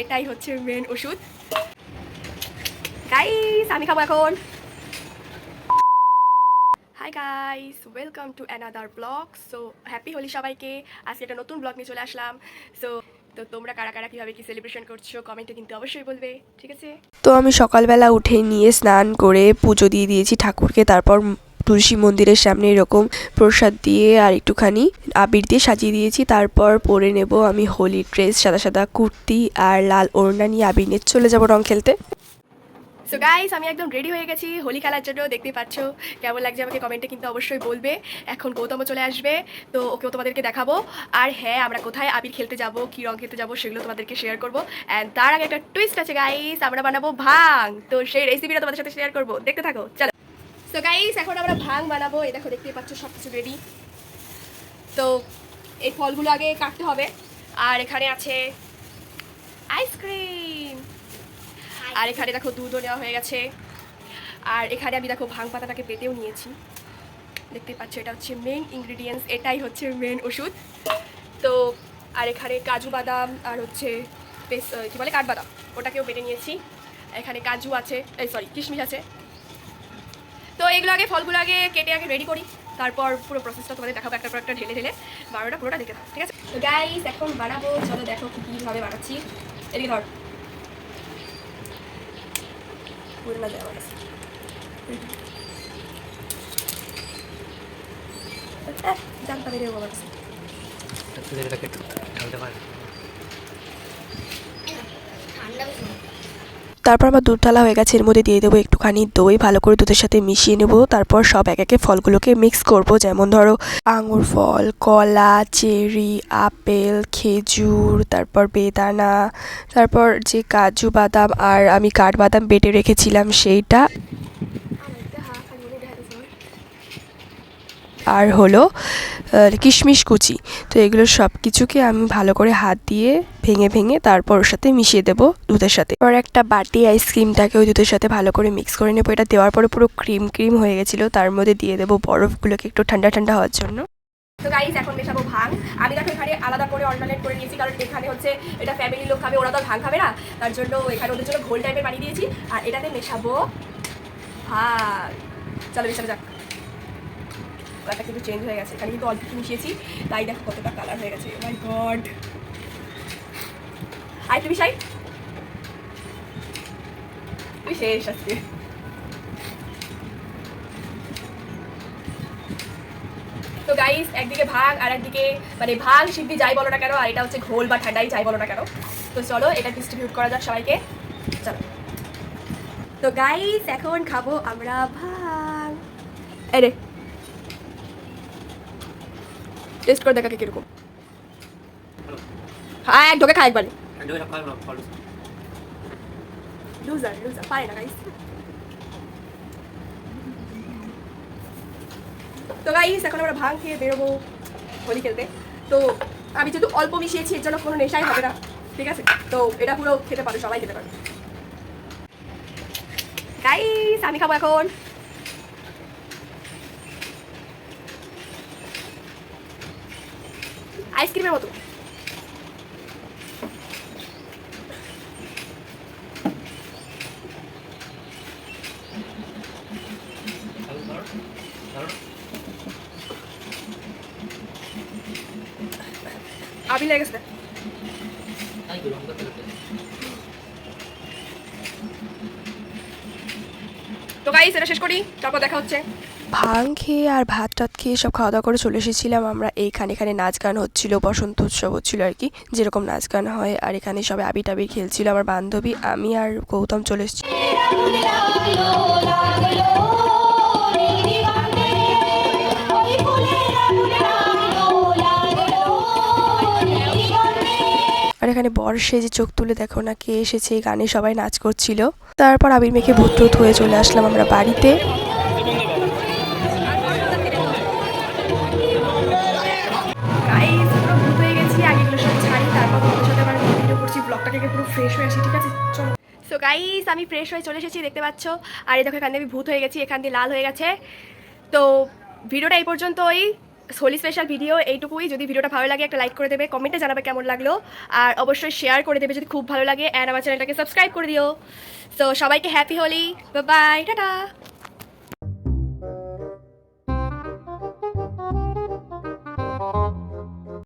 এটাই হচ্ছে মেন ওষুধ। গাইস আমি খাব এখন। Hi guys welcome to another vlog so happy Holi সবাইকে। আজকে একটা নতুন ব্লগ নিয়ে চলে আসলাম। সো তো তোমরা কারা কারা কীভাবে কি সেলিব্রেশন করছ কমেন্টে কিন্তু অবশ্যই বলবে। ঠিক আছে? তো আমি সকালবেলা উঠে নিয়ে স্নান করে পুজো দিয়ে দিয়েছি ঠাকুরকে, তারপর তুলসী মন্দিরের সামনে এরকম প্রসাদ দিয়ে আর একটুখানি আবির দিয়ে সাজিয়ে দিয়েছি। তারপর পরে নেব আমি হোলি ড্রেস, সাদা সাদা কুর্তি আর লাল ওড়না নিয়ে আবির নিয়ে চলে যাব রং খেলতে। সো গাইস আমি একদম রেডি হয়ে গেছি হোলি খেলার জন্য দেখতে পাচ্ছ। কেমন লাগছে আমাকে কমেন্টে কিন্তু অবশ্যই বলবে। এখন গৌতম চলে আসবে, তো ওকেও তোমাদেরকে দেখাবো। আর হ্যাঁ আমরা কোথায় আবির খেলতে যাব, কী রং খেলতে যাব সেগুলো তোমাদেরকে শেয়ার করব। অ্যান্ড তার আগে একটা টুইস্ট আছে গাইস আমরা বানাবো ভাং। তো সেই রেসিপিটা তোমাদের সাথে শেয়ার করব। দেখতে থাকো, চলো। সো গাইস এখন আমরা ভাং বানাবো। এই দেখো দেখতেই পাচ্ছ সব কিছু রেডি তো এই ফলগুলো আগে কাটতে হবে। আর এখানে আছে আইসক্রিম আর এখানে দেখো দুধও নেওয়া হয়ে গেছে। আর এখানে আমি দেখো ভাং পাতাটাকে পেতেও নিয়েছি। দেখতে পাচ্ছ এটা হচ্ছে মেন ইনগ্রিডিয়েন্টস এটাই হচ্ছে মেন ওষুধ। তো আর এখানে কাজু বাদাম আর হচ্ছে পেস কী বলে কাঠবাদাম ওটাকেও বেটে নিয়েছি। এখানে কাজু আছে এই সরি কিশমিশ আছে। তো এগুলো আগে ফলগুলো আগে কেটে আগে রেডি করি। তারপর পুরো প্রসেসটা তোমাদের দেখাবো একটা পর একটা ঢেলে ঢেলে। বারোটা পুরোটা দেখে ঠিক আছে? তো গাইস এখন বানাবো। চলো দেখো কী কীভাবে বানাচ্ছি। এদিকে ধর। পুরো না যায় আমার কাছে। আহ, বেরিয়ে আমার কাছে। তোদের এটাকে একটু ঢালতে পারে তারপর আমার দুধ ঢালা হয়ে গেছে, এর মধ্যে দিয়ে দেবো একটুখানি দই, ভালো করে দুধের সাথে মিশিয়ে নেব। তারপর সব এক একে ফলগুলোকে মিক্স করব, যেমন ধরো আঙুর ফল, কলা, চেরি, আপেল, খেজুর, তারপর বেদানা, তারপর যে কাজু বাদাম আর আমি কাঠবাদাম বেটে রেখেছিলাম সেইটা। আর হলো কিশমিশ কুচি। তো এগুলো সব কিছুকে আমি ভালো করে হাত দিয়ে ভেঙে ভেঙে তারপর ওর সাথে মিশিয়ে দেবো দুধের সাথে। এবার একটা বাটি আইসক্রিমটাকে ওই দুধের সাথে ভালো করে মিক্স করে নেব। এটা দেওয়ার পরে পুরো ক্রিম ক্রিম হয়ে গেছিল, তার মধ্যে দিয়ে দেবো বরফগুলোকে একটু ঠান্ডা ঠান্ডা হওয়ার জন্য। তো গাইস এখন মেশাবো আমি দেখো এখানে আলাদা করে অর্ডারেট করে নিয়েছি, কারণ এখানে হচ্ছে এটা ফ্যামিলি লোক খাবে, ওরা তো খাবে না। তার জন্য এখানে ওদের জন্য ঘোল টাইপের বানিয়ে দিয়েছি। আর এটাতে মেশাবো ভাং। চলো যাক। কালারটা কিন্তু চেঞ্জ হয়ে গেছে। এখানে কিন্তু অল্প মিশিয়েছি, তাই দেখো কতটা কালার হয়ে গেছে। মাই গড আই তুমি শাই তুই শেষ আজকে। তো গাইস একদিকে ভাগ আর একদিকে মানে ভাগ সিদ্ধি যাই বলো না কেন, আর এটা হচ্ছে ঘোল বা ঠান্ডাই যাই বলো না কেন। তো চলো, এটা ডিস্ট্রিবিউট করা যাক সবাইকে। চলো। তো গাইস এখন খাব আমরা ভাগ এই রে টেস্ট করে দেখা কে কীরকম। হ্যাঁ এক ঢোকে খা একবার। তো গাইস এখন আমরা ভাং খেয়ে বেরোবো হোলি খেলতে। তো আমি যেহেতু অল্প মিশিয়েছি, এর জন্য কোনো নেশাই হবে না। ঠিক আছে? তো এটা পুরো খেতে পারো, সবাই খেতে পারো। গাইস আমি খাব এখন। আইসক্রিমের মতো। আবি গেছে। তো গাইস এটা শেষ করি। তারপর দেখা হচ্ছে। ভাং খেয়ে আর ভাত টাত খেয়ে সব খাওয়া দাওয়া করে চলে এসেছিলাম আমরা। এইখানে, এখানে নাচ গান হচ্ছিল, বসন্ত উৎসব হচ্ছিল আর কি, যেরকম নাচ গান হয়। আর এখানে সবাই আবি টাবি খেলছিল, আমার বান্ধবী, আমি আর গৌতম চলে এসেছি। আর এখানে বর্ষে যে চোখ তুলে দেখো না কে এসেছে গানে সবাই নাচ করছিল। তারপর আবির মেখে ভূত হয়ে চলে আসলাম আমরা বাড়িতে। ফ্রেশ হয়ে আসি ঠিক আছে? চলো। সো গাইস আমি ফ্রেশ হয়ে চলে এসেছি, দেখতে পাচ্ছ? আর এই দেখো, এখান দিয়ে আমি ভূত হয়ে গেছি, এখান দিয়ে লাল হয়ে গেছে। তো, ভিডিওটা এই পর্যন্ত ওই হোলি স্পেশাল ভিডিও এইটুকুই। যদি ভিডিওটা ভালো লাগে, একটা লাইক করে দেবে কমেন্টে জানাবে কেমন লাগল। আর অবশ্যই শেয়ার করে দেবে যদি খুব ভালো লাগে অ্যান্ড আমার চ্যানেলটাকে সাবস্ক্রাইব করে দিও। তো সবাইকে হ্যাপি হোলি। By tata.